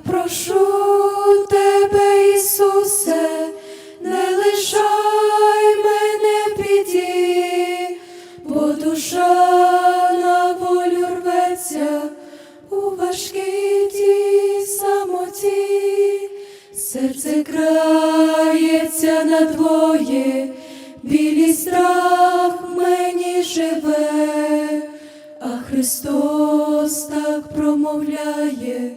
Прошу тебе, Ісусе, не лишай мене в біді, бо душа на волю рветься у важкій тій самоті, серце крається на твоє, білий страх мені живе, а Христос так промовляє,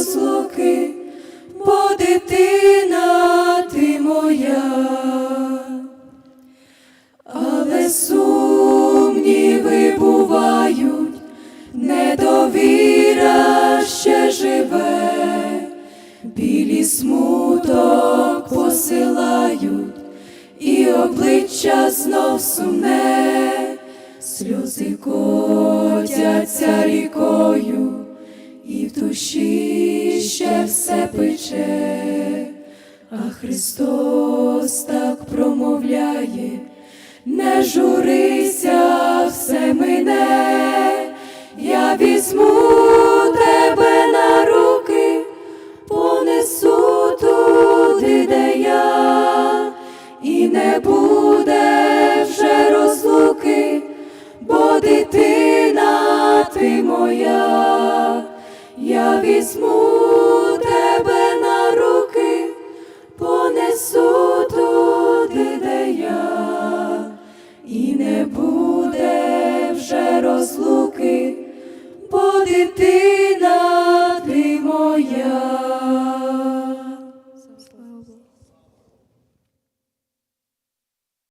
розлуки, бо дитина ти моя. Але сумніви бувають, недовіра ще живе, білі смуток посилають, і обличчя знов сумне, сльози котяться рікою, і в душі ще все пече, а Христос так промовляє, не журися, все мине, я візьму тебе на руки, понесу туди, де я, і не буде візьму тебе на руки, понесу туди, де я, і не буде вже розлуки, бо дитина ти моя.